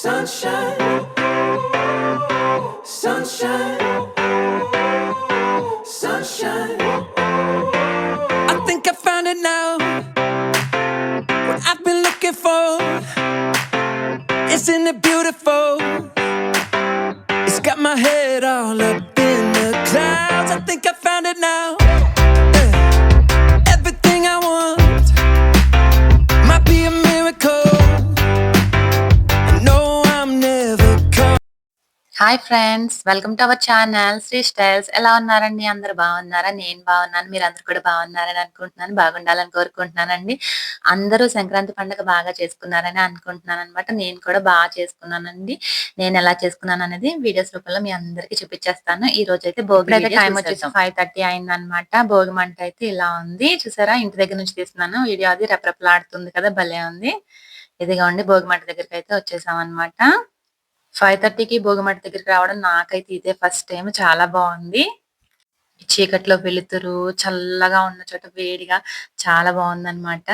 Sunshine, sunshine, sunshine. I think I found it now. What I've been looking for. Isn't it beautiful? Hi friends welcome to our channel Sri styles ఎలా ఉన్నారండి? అందరు బాగున్నారా? నేను బాగున్నాను. మీరు అందరు కూడా బాగున్నారని అనుకుంటున్నాను. బాగుండాలని కోరుకుంటున్నానండి. అందరూ సంక్రాంతి పండుగ బాగా చేసుకున్నారని అనుకుంటున్నాను అనమాట నేను కూడా బాగా చేసుకున్నానండి. నేను ఎలా చేసుకున్నాను అనేది వీడియోస్ రూపంలో మీ అందరికి చూపించేస్తాను. ఈ రోజు అయితే భోగి అయితే టైం వచ్చేసి ఫైవ్ థర్టీ అయింది అనమాట భోగి మంట అయితే ఇలా ఉంది. చూసారా? ఇంటి దగ్గర నుంచి తీస్తున్నాను. వీడియో అది రెపరెపలాడుతుంది కదా. భలే ఉంది. ఇదిగోండి భోగి మంట దగ్గరికి అయితే వచ్చేసాం అనమాట ఫైవ్ థర్టీకి భోగిమట్టి దగ్గరికి రావడం నాకైతే ఇదే ఫస్ట్ టైం. చాలా బాగుంది. చీకట్లో వెలుతురు చల్లగా ఉన్న చోట వేడిగా చాలా బాగుంది అనమాట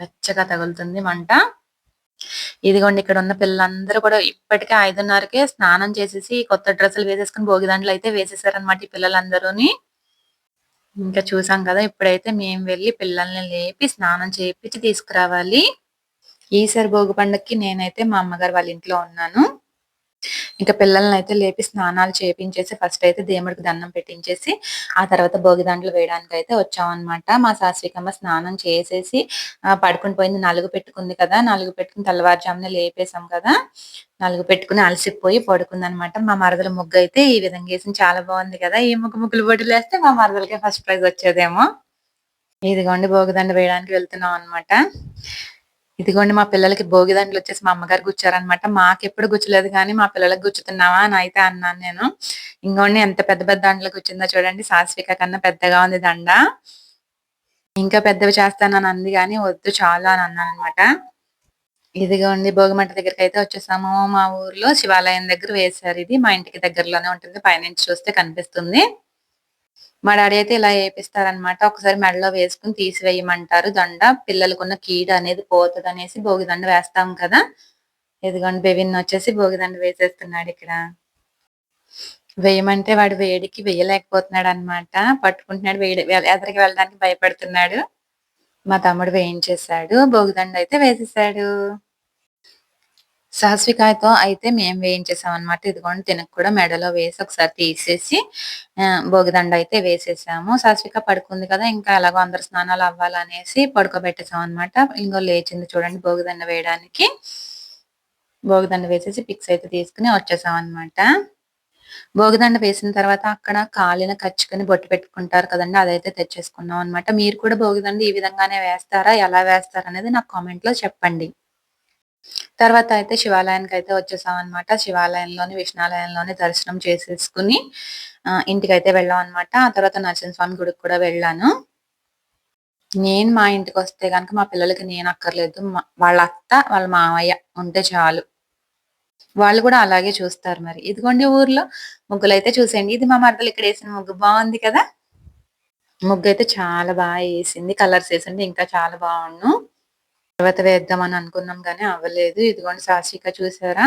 వెచ్చగా తగులుతుంది మంట. ఇదిగోండి ఇక్కడ ఉన్న పిల్లలందరూ కూడా ఇప్పటికే ఐదున్నరకే స్నానం చేసేసి కొత్త డ్రెస్సులు వేసేసుకుని భోగిదండలు అయితే వేసేసారనమాట ఈ పిల్లలందరూని. ఇంకా చూసాం కదా ఇప్పుడైతే మేము వెళ్ళి పిల్లల్ని లేపి స్నానం చేయించి తీసుకురావాలి. ఈసారి భోగి పండక్కి నేనైతే మా అమ్మగారు వాళ్ళ ఇంట్లో ఉన్నాను. ఇంకా పిల్లల్ని అయితే లేపి స్నానాలు చేపించేసి ఫస్ట్ అయితే దేవుడికి దండం పెట్టించేసి ఆ తర్వాత భోగి దాంట్లో వేయడానికి అయితే వచ్చామన్నమాట. మా శాశ్వికమ్మ స్నానం చేసేసి పడుకుని పోయింది. నలుగు పెట్టుకుంది కదా నలుగు పెట్టుకుని తెల్లవారుజామున లేపేసాం కదా నలుగు పెట్టుకుని అలసిపోయి పడుకుంది అనమాట మా మరదల ముగ్గు అయితే ఈ విధంగా వేసింది. చాలా బాగుంది కదా ఈ ముగ్గు ముగ్గులు బొట్టులు వేస్తే మా మరదలకే ఫస్ట్ ప్రైజ్ వచ్చేదేమో. ఇదిగోండి భోగిదండ వేయడానికి వెళ్తున్నాం అన్నమాట ఇదిగోండి మా పిల్లలకి భోగిదండలు వచ్చేసి మా అమ్మగారు గుచ్చారనమాట మాకు ఎప్పుడు గుచ్చలేదు కానీ మా పిల్లలకు గుచ్చుతున్నావా అని అయితే అన్నాను నేను. ఇంకోండి ఎంత పెద్ద పెద్ద దండలు గుచ్చిందో చూడండి. సాస్విక కన్నా పెద్దగా ఉంది దండ. ఇంకా పెద్దవి చేస్తానని అంది కానీ వద్దు చాలా అని అన్నాను అనమాట ఇదిగోండి భోగిమంట దగ్గరికి అయితే వచ్చేసాము. మా ఊర్లో శివాలయం దగ్గర వేశారు ఇది. మా ఇంటికి దగ్గరలోనే ఉంటుంది. పైనుంచి చూస్తే కనిపిస్తుంది. మా డాడీ అయితే ఇలా వేపిస్తారనమాట ఒకసారి మెడలో వేసుకుని తీసివేయమంటారు. దండ పిల్లలకున్న కీడ అనేది పోతుంది అనేసి భోగిదండ వేస్తాం కదా. ఎదుగోండి బెవిన్ వచ్చేసి భోగిదండ వేసేస్తున్నాడు ఇక్కడ. వేయమంటే వాడు వేడికి వేయలేకపోతున్నాడు అనమాట పట్టుకుంటున్నాడు వేడి ఎదరికి వెళ్ళడానికి భయపడుతున్నాడు. మా తమ్ముడు వేయించేశాడు. భోగిదండ అయితే వేసేసాడు. సాస్వికాయతో అయితే మేము వేయించేసాం అనమాట ఇదిగోండి తినకు కూడా మెడలో వేసి ఒకసారి తీసేసి భోగిదండ అయితే వేసేసాము. సాస్విక పడుకుంది కదా ఇంకా ఎలాగో అందరు స్నానాలు అవ్వాలనేసి పడుకోబెట్టేసాం అనమాట ఇంకో లేచింది చూడండి భోగిదండ వేయడానికి. భోగిదండ వేసేసి పిక్స్ అయితే తీసుకుని వచ్చేసాం అనమాట భోగిదండ వేసిన తర్వాత అక్కడ కాలిన కచ్చుకొని బొట్టు పెట్టుకుంటారు కదండి అదైతే తెచ్చేసుకున్నాం అనమాట మీరు కూడా భోగిదండ ఈ విధంగానే వేస్తారా ఎలా వేస్తారనేది నాకు కామెంట్లో చెప్పండి. తర్వాత అయితే శివాలయానికి అయితే వచ్చేసాం అనమాట శివాలయంలోని విష్ణాలయంలోని దర్శనం చేసేసుకుని ఇంటికి అయితే వెళ్ళాం అనమాట ఆ తర్వాత నరసింహస్వామి గుడికి కూడా వెళ్ళాను. నేను మా ఇంటికి వస్తే కనుక మా పిల్లలకి నేను అక్కర్లేదు. వాళ్ళ అత్త వాళ్ళ మావయ్య ఉంటే చాలు. వాళ్ళు కూడా అలాగే చూస్తారు మరి. ఇదిగోండి ఊర్లో ముగ్గులు అయితే చూసేయండి. ఇది మా మరదలు ఇక్కడ వేసిన ముగ్గు. బాగుంది కదా? ముగ్గు అయితే చాలా బాగా వేసింది. కలర్స్ వేసింది. ఇంకా చాలా బాగుండు. తర్వాత వేద్దామని అనుకున్నాం కానీ అవ్వలేదు. ఇదిగోండి సాక్షిక చూసారా?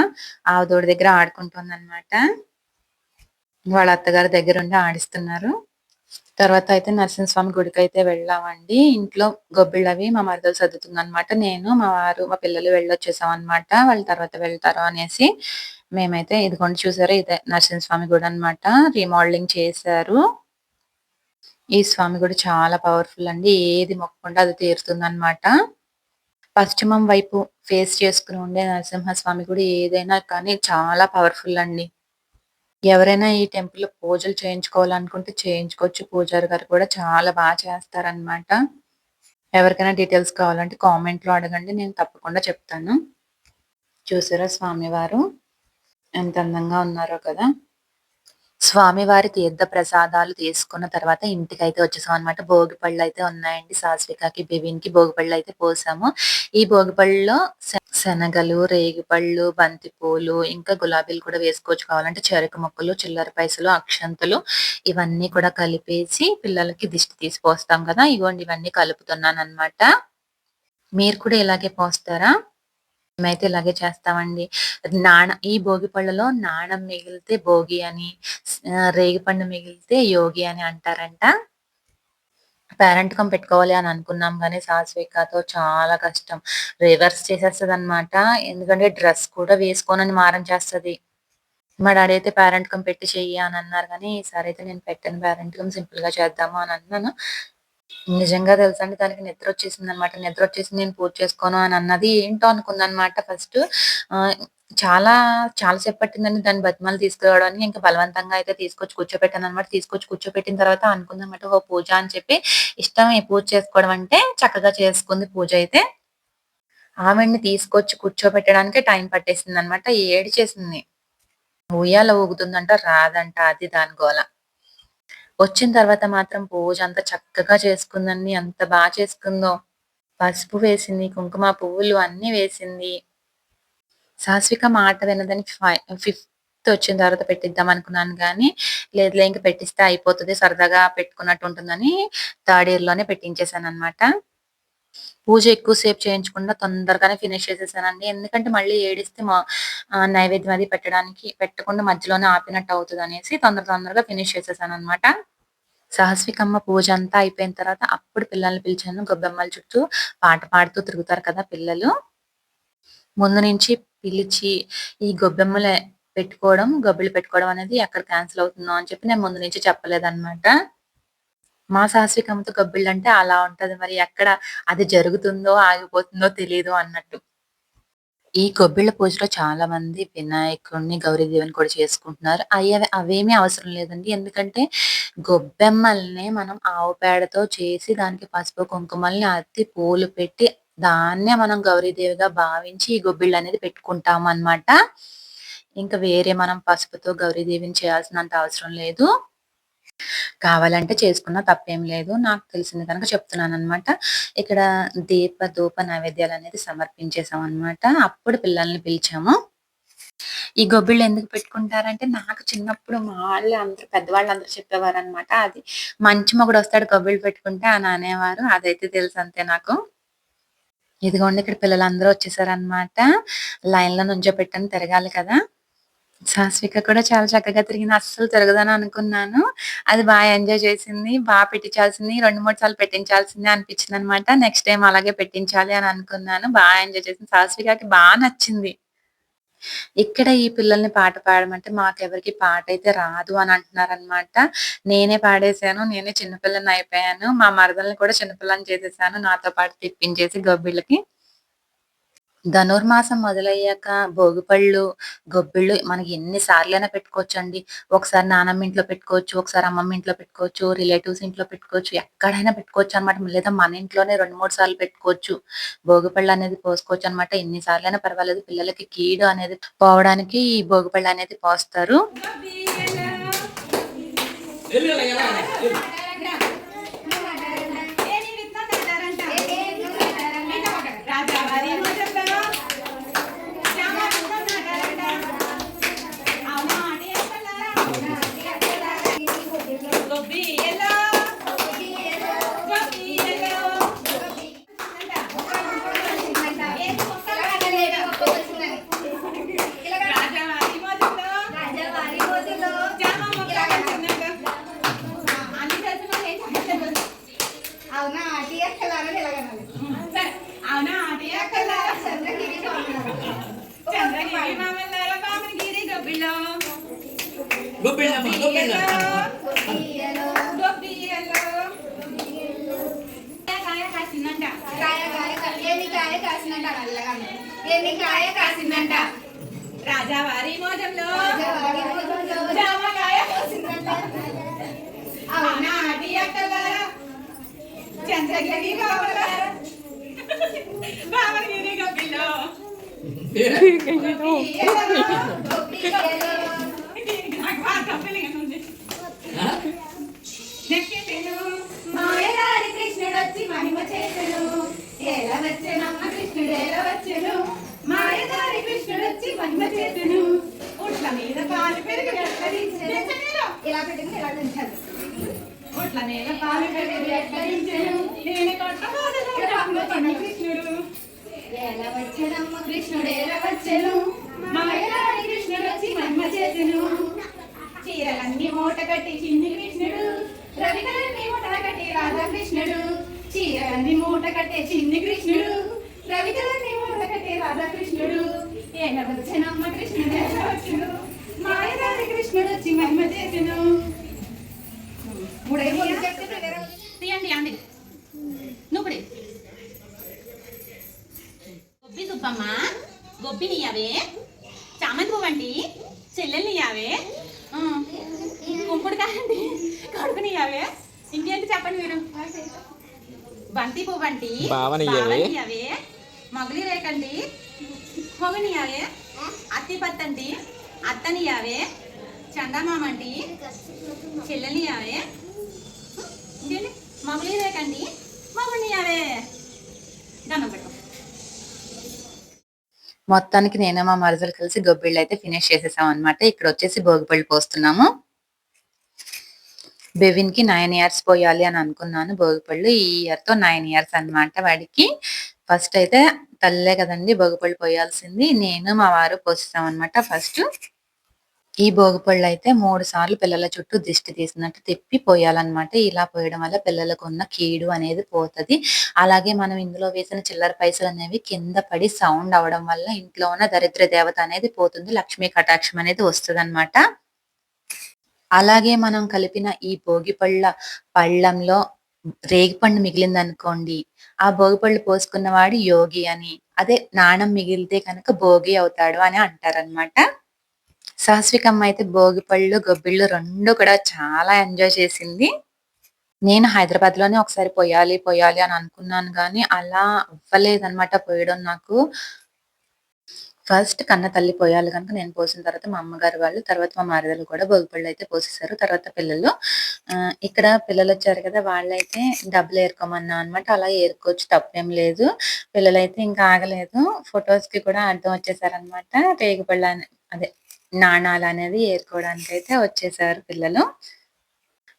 ఆవుదోడి దగ్గర ఆడుకుంటుంది అనమాట వాళ్ళ అత్తగారి దగ్గర ఉండి ఆడిస్తున్నారు. తర్వాత అయితే నరసింహస్వామి గుడికి అయితే వెళ్ళామండి. ఇంట్లో గొబ్బిళ్ళు అవి మా మరదలు చదువుతుంది అనమాట నేను మా వారు మా పిల్లలు వెళ్ళొచ్చేసాం అనమాట వాళ్ళ తర్వాత వెళ్తారు అనేసి మేమైతే ఇదిగోండి చూసారా ఇదే నరసింహస్వామి గుడి అన్నమాట. రీమోడలింగ్ చేశారు. ఈ స్వామి గుడి చాలా పవర్ఫుల్ అండి. ఏది మొక్కకుండా అది తీరుతుంది అనమాట పశ్చిమం వైపు ఫేస్ చేసుకుని ఉండే నరసింహస్వామి గుడి ఏదైనా కానీ చాలా పవర్ఫుల్ అండి. ఎవరైనా ఈ టెంపుల్లో పూజలు చేయించుకోవాలనుకుంటే చేయించుకోవచ్చు. పూజారి గారు కూడా చాలా బాగా చేస్తారనమాట ఎవరికైనా డీటెయిల్స్ కావాలంటే కామెంట్లో అడగండి నేను తప్పకుండా చెప్తాను. చూసారా స్వామివారు? ఎంత అందంగా ఉన్నారో కదా. స్వామివారి తీర్థ ప్రసాదాలు తీసుకున్న తర్వాత ఇంటికి అయితే వచ్చేసాం అనమాట భోగి పళ్ళు అయితే ఉన్నాయండి. సాస్వికకి బివిన్కి భోగి పళ్ళు అయితే పోసాము. ఈ భోగి పళ్ళులో శనగలు రేగిపళ్ళు బంతిపూలు ఇంకా గులాబీలు కూడా వేసుకోవచ్చు. కావాలంటే చెరుకు మొక్కలు చిల్లర పైసలు అక్షంతలు ఇవన్నీ కూడా కలిపేసి పిల్లలకి దిష్టి తీసి పోస్తాం కదా. ఇగోండి ఇవన్నీ కలుపుతున్నాను అనమాట మీరు కూడా ఇలాగే పోస్తారా? మేమైతే ఇలాగే చేస్తామండి. నాణ ఈ భోగి పళ్ళలో నాణం మిగిలితే భోగి అని, రేగిపండు మిగిలితే యోగి అని అంటారంట. పేరెంట్‌కం పెట్టుకోవాలి అని అనుకున్నాం కానీ సాత్వికతో చాలా కష్టం. రివర్స్ చేసేస్తుంది అనమాట ఎందుకంటే డ్రెస్ కూడా వేసుకోనని మారం చేస్తది. మా డాడీ అయితే పేరెంట్‌కం పెట్టి చెయ్యి అని అన్నారు కానీ ఈసారి అయితే నేను పెట్టాను పేరెంట్‌కం సింపుల్‌గా చేద్దాము అని అన్నాను. నిజంగా తెలుసండి దానికి నిద్ర వచ్చేసింది అనమాట నిద్ర వచ్చేసి నేను పూజ చేసుకోను అని అన్నది. ఏంటో అనుకుందనమాట ఫస్ట్ చాలా చాలా సేపు పట్టిందండి దాన్ని బతిమాలి తీసుకురావడానికి. ఇంకా బలవంతంగా అయితే తీసుకొచ్చి కూర్చోపెట్టాననమాట. తీసుకొచ్చి కూర్చోపెట్టిన తర్వాత అనుకుందనమాట ఓ పూజ అని చెప్పి ఇష్టం పూజ చేసుకోవడం అంటే చక్కగా చేసుకుంది పూజ అయితే ఆమెని తీసుకొచ్చి కూర్చోబెట్టడానికి టైం పట్టేసింది అన్నమాట ఏడి చేసింది ఉయ్యాల ఊగుతుందంట రాదంట. అది దాని గోల. వచ్చిన తర్వాత మాత్రం పూజ అంత చక్కగా చేసుకుందండి. ఎంత బాగా చేసుకుందో. పసుపు వేసింది, కుంకుమ పువ్వులు అన్నీ వేసింది. సాస్విక మాట వినదని ఫైవ్ ఫిఫ్త్ వచ్చిన తర్వాత పెట్టిద్దాం అనుకున్నాను కానీ లేదులే ఇంకా పెట్టిస్తే అయిపోతుంది సరదాగా పెట్టుకున్నట్టు ఉంటుందని థర్డ్ ఇయర్‌లోనే పెట్టించేసాననమాట. పూజ ఎక్కువసేపు చేయించకుండా తొందరగానే ఫినిష్ చేసేసానండి. ఎందుకంటే మళ్ళీ ఏడిస్తే మా నైవేద్యం అది పెట్టడానికి పెట్టకుండా మధ్యలోనే ఆపినట్టు అవుతదనేసి తొందర తొందరగా ఫినిష్ చేసేసాననమాట. సాహస్వికమ్మ పూజ అంతా అయిపోయిన తర్వాత అప్పుడు పిల్లల్ని పిలిచాను. గొబ్బెమ్మల చుట్టూ పాట పాడుతూ తిరుగుతారు కదా పిల్లలు. ముందు నుంచి పిలిచి ఈ గొబ్బెమ్మలు పెట్టుకోవడం, గొబ్బిళ్ళు పెట్టుకోవడం అనేది ఎక్కడ క్యాన్సిల్ అవుతుందో అని చెప్పి నేను ముందు నుంచి చెప్పలేదన్నమాట మా సాహస్వికమ్మతో గొబ్బిళ్ళంటే అలా ఉంటది. మరి ఎక్కడ అది జరుగుతుందో, ఆగిపోతుందో తెలియదు అన్నట్టు. ఈ గొబ్బిళ్ళ పూజలో చాలా మంది వినాయకుడిని, గౌరీదేవిని కూడా చేసుకుంటున్నారు. అవి అవేమీ అవసరం లేదండి. ఎందుకంటే గొబ్బెమ్మల్ని మనం ఆవు పేడతో చేసి దానికి పసుపు, కుంకుమల్ని అత్తి పూలు పెట్టి దాన్నే మనం గౌరీదేవిగా భావించి ఈ గొబ్బిళ్ళ అనేది పెట్టుకుంటాం అన్నమాట ఇంకా వేరే మనం పసుపుతో గౌరీదేవిని చేయాల్సినంత అవసరం లేదు. కావాలంటే చేసుకున్న తప్పేం లేదు. నాకు తెలిసింది కనుక చెప్తున్నాననమాట. ఇక్కడ దీప, ధూప నైవేద్యాలనేది సమర్పించేసామనమాట. అప్పుడు పిల్లల్ని పిలిచాము. ఈ గొబ్బిళ్ళు ఎందుకు పెట్టుకుంటారంటే, నాకు చిన్నప్పుడు మా వాళ్ళు అందరూ చెప్పేవారు అనమాట అది మంచి మొగుడొస్తాడు గొబ్బిళ్ళు పెట్టుకుంటే అని అనేవారు. అదైతే తెలుసంతే నాకు. ఇదిగోండి ఇక్కడ పిల్లలందరూ వచ్చేసారనమాట. లైన్‌లో నుంచోపెట్టాను తిరగాలి కదా! సాస్విక కూడా చాలా చక్కగా తిరిగింది. అస్సలు తిరగదని అనుకున్నాను. అది బాగా ఎంజాయ్ చేసింది. బాగా పెట్టించాల్సింది 2, 3 సార్లు పెట్టించాల్సింది అనిపించింది అనమాట నెక్స్ట్ టైం అలాగే పెట్టించాలి అని అనుకున్నాను. బాగా ఎంజాయ్ చేసింది. సాస్వికకి బాగా నచ్చింది. ఇక్కడ ఈ పిల్లల్ని పాట పాడమంటే పాట పాటైతే రాదు అని అంటున్నారనమాట. నేనే పాడేశాను నేనే చిన్న అయిపోయాను మా మరదల్ని కూడా చిన్న పిల్లని చేసేసాను. నాతో పాటు తిప్పించేసి గొబ్బిళ్ళకి. ధనుర్మాసం మొదలయ్యాక భోగిపళ్ళు, గొబ్బిళ్ళు మనకి ఎన్ని సార్లైనా పెట్టుకోవచ్చండి. ఒకసారి నానమ్మ ఇంట్లో పెట్టుకోవచ్చు. ఒకసారి అమ్మమ్మ ఇంట్లో పెట్టుకోవచ్చు. రిలేటివ్స్ ఇంట్లో పెట్టుకోవచ్చు. ఎక్కడైనా పెట్టుకోవచ్చు అనమాట లేదా మన ఇంట్లోనే 2, 3 సార్లు పెట్టుకోవచ్చు. భోగిపళ్ళు అనేది పోసుకోవచ్చనమాట. ఎన్ని ఎన్నిసార్లైనా పర్వాలేదు. పిల్లలకి కీడు అనేది పోవడానికి ఈ భోగిపళ్ళు అనేది పోస్తారు. రాజావారి మోజంలో. జామకాయ అక్కలార చంద్రగిరి మాయదారి కృష్ణుడు వచ్చి మహిమ చేసెను. ఎలా వచ్చెనమ్మ కృష్ణుడు ఎలా వచ్చెను? మాయదారి మహిమ చేసెను ఉట్ల మీద పాలు పెరిగి వెచ్చనీరు. ఇలా పెట్టింది ఇలా ఉంచాలి ఉట్ల మీద పాలు పెరిగి వెచ్చరించెను. నేను కొట్టబోదును కృష్ణుడు ఎలా వచ్చెనమ్మ కృష్ణుడు ఎలా వచ్చెను మాయదారి కృష్ణుడు వచ్చి మహిమ చేసెను చీరలన్నీ మూట కట్టి చిన్ని కృష్ణుడు రవికలన్నీ మూట కట్టి రాధాకృష్ణుడు చీరలన్నీ మూట కట్టే చిన్ని కృష్ణుడు రవికలన్నీ మూట కట్టి రాధాకృష్ణుడు ఎలా వచ్చెనమ్మ కృష్ణుడు ఎలా వచ్చెను మాయదారి కృష్ణుడు వచ్చి మహిమ చేసెను మూడై మూడు తీయండి అండి నువ్వుడి గొబ్బి సుబ్బమ్మ గొబ్బి నీయావే చామంతి పువ్వండి చెల్లెలు నీయావే కుంకుడు కాదండి కడుపు నీయావే ఇంకేంటి చెప్పండి మీరు బంతి పువ్వండి బావనియ్యవే. నీయావే మగులి రేకండి మొగ నీయావే అత్తి పత్తండి అత్త నీయావే చందమామండి చెల్లెలు నీయావే ఇంకేంటి మగులి రేకండి మగులు దండం పెట్టు మొత్తానికి నేను మా మరదలు కలిసి గొబ్బిళ్ళు అయితే ఫినిష్ చేసేసాం అనమాట ఇక్కడ వచ్చేసి భోగిపళ్ళు పోస్తున్నాము. బెవిన్కి నైన్ ఇయర్స్ పోయాలి అని అనుకున్నాను. భోగిపళ్ళు ఈ ఇయర్తో నైన్ ఇయర్స్ అనమాట వాడికి. ఫస్ట్ అయితే తల్లే కదండి భోగిపళ్ళు పోయాల్సింది. నేను మా వారు పోస్తాం అనమాట ఫస్ట్. ఈ భోగిపళ్ళు అయితే మూడు సార్లు పిల్లల చుట్టూ దిష్టి తీసినట్టు తిప్పి పోయాలన్నమాట. ఇలా పోయడం వల్ల పిల్లలకు ఉన్న కీడు అనేది పోతుంది. అలాగే మనం ఇందులో వేసిన చిల్లర పైసలు అనేవి కింద పడి సౌండ్ అవడం వల్ల ఇంట్లో ఉన్న దరిద్ర దేవత అనేది పోతుంది. లక్ష్మీ కటాక్షం అనేది వస్తుంది అలాగే మనం కలిపిన ఈ భోగి పళ్ళ పళ్ళంలో రేగిపండు మిగిలింది అనుకోండి ఆ భోగిపళ్ళు పోసుకున్నవాడు పోసుకున్న వాడు యోగి అని అదే నాణం మిగిలితే కనుక భోగి అవుతాడు అని అంటారనమాట సాస్వికమ్మ అయితే భోగిపళ్ళు గొబ్బిళ్ళు రెండు కూడా చాలా ఎంజాయ్ చేసింది. నేను హైదరాబాద్లోనే ఒకసారి పోయాలి పోయాలి అని అనుకున్నాను కానీ అలా అవ్వలేదన్నమాట పోయడం నాకు. ఫస్ట్ కన్న తల్లి పోయాలి కనుక నేను పోసిన తర్వాత మా అమ్మగారు వాళ్ళు తర్వాత మా మారదలు కూడా భోగిపళ్ళు అయితే పోసేసారు తర్వాత పిల్లలు ఇక్కడ పిల్లలు వచ్చారు కదా వాళ్ళైతే డబ్బులు ఏరుకోమన్నా అనమాట అలా ఏరుకోవచ్చు తప్పేం లేదు. పిల్లలైతే ఇంకా ఆగలేదు. ఫొటోస్కి కూడా అర్థం వచ్చేసారనమాట రేగుపళ్ళ అదే నాణాలు అనేది ఏరుకోవడానికి అయితే వచ్చేసారు పిల్లలు.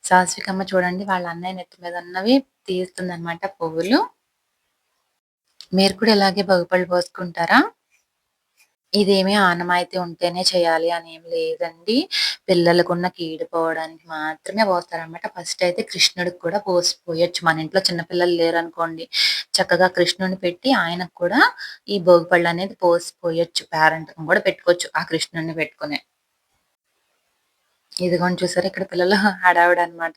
సాస్వికమ్మ చూడండి వాళ్ళ అన్నయ్య నెత్తి మీద ఉన్నవి తీస్తుంది అనమాట పువ్వులు. మీరు కూడా ఇలాగే భోగిపళ్ళు పోసుకుంటారా? ఇదేమి ఆనమైతే ఉంటేనే చేయాలి అని ఏం లేదండి. పిల్లలకున్న ఉన్న కీడిపోవడానికి మాత్రమే పోస్తారన్నమాట ఫస్ట్ అయితే కృష్ణుడికి కూడా పోసి పోయొచ్చు. మన ఇంట్లో చిన్నపిల్లలు లేరు అనుకోండి చక్కగా కృష్ణుడిని పెట్టి ఆయనకు కూడా ఈ భోగిపళ్ళు అనేది పోసి పోయొచ్చు. పేరెంట్ కూడా పెట్టుకోవచ్చు ఆ కృష్ణుడిని పెట్టుకునే. ఇదిగోండి చూసారు ఇక్కడ పిల్లలు హడావిడ అనమాట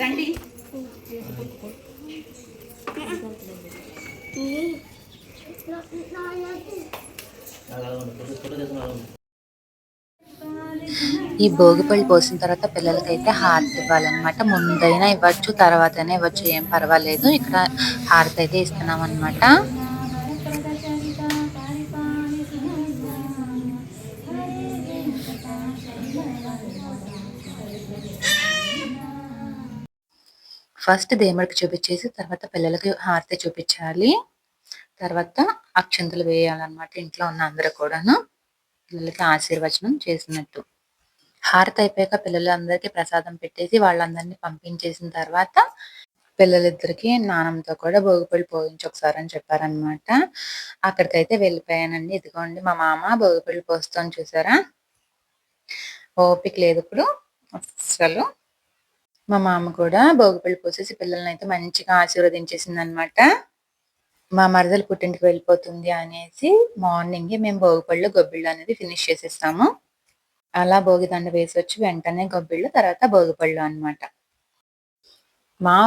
రండి అలా ఉండు, ఫోటో- ఫోటో తీసుకుని అలా ఉండు. ఈ భోగిపళ్ళు పోసిన తర్వాత పిల్లలకైతే హారతి ఇవ్వాలన్నమాట. ముందైనా ఇవ్వచ్చు తర్వాతైనా ఇవ్వచ్చు ఏం పర్వాలేదు. ఇక్కడ హారతి అయితే ఇస్తున్నాం అనమాట ఫస్ట్ దేవుడికి చూపించేసి తర్వాత పిల్లలకి హారతి చూపించాలి. తర్వాత అక్షంతలు వేయాలన్నమాట ఇంట్లో ఉన్న అందరూ కూడాను. పిల్లలకి ఆశీర్వచనం చేసినట్టు. హారతి అయిపోయాక పిల్లలందరికీ ప్రసాదం పెట్టేసి వాళ్ళందరినీ పంపించేసిన తర్వాత పిల్లలిద్దరికి నానంతో కూడా భోగిపళ్ళు పోయించి ఒకసారి అని చెప్పారనమాట అక్కడికైతే వెళ్ళిపోయానండి. ఇదిగోండి మా మామ భోగిపళ్ళు పోస్తాను చూసారా? ఓపిక లేదు ఇప్పుడు. అసలు మా మామ కూడా భోగిపళ్ళు పోసేసి పిల్లల్ని అయితే మంచిగా ఆశీర్వదించేసింది అనమాట మా మరదలు పుట్టింటికి వెళ్ళిపోతుంది అనేసి మార్నింగ్ మేము భోగిపళ్ళు గొబ్బిళ్ళు అనేది ఫినిష్ చేసేస్తాము. అలా భోగి దండ వేసి వచ్చి వెంటనే గొబ్బిళ్ళు తర్వాత భోగిపళ్ళు అన్నమాట. మా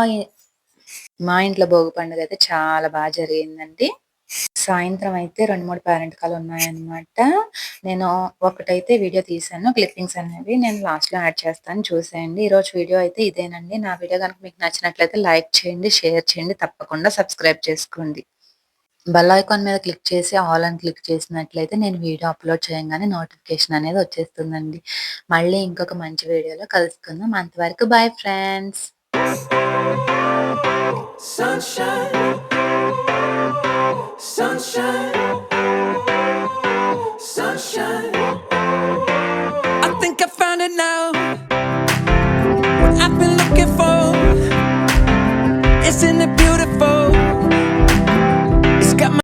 మా ఇంట్లో భోగి పండుగ అయితే చాలా బాగా జరిగిందండి. సాయంత్రం అయితే రెండు మూడు పేరెంట్ కాల్ ఉన్నాయన్నమాట. నేను ఒకటైతే వీడియో తీసాను క్లిప్పింగ్స్ అనేవి నేను లాస్ట్లో యాడ్ చేస్తాను చూసేయండి. ఈరోజు వీడియో అయితే ఇదేనండి. నా వీడియో కనుక మీకు నచ్చినట్లయితే లైక్ చేయండి షేర్ చేయండి తప్పకుండా సబ్స్క్రైబ్ చేసుకోండి. బెల్ ఐకాన్ మీద క్లిక్ చేసి ఆల్ అని క్లిక్ చేసినట్లయితే నేను వీడియో అప్లోడ్ చేయగానే నోటిఫికేషన్ అనేది వచ్చేస్తుందండి మళ్ళీ ఇంకొక మంచి వీడియోలో కలుసుకుందాం అంతవరకు bye friends Sunshine, sunshine, sunshine. I think I found it now. What I've been looking for.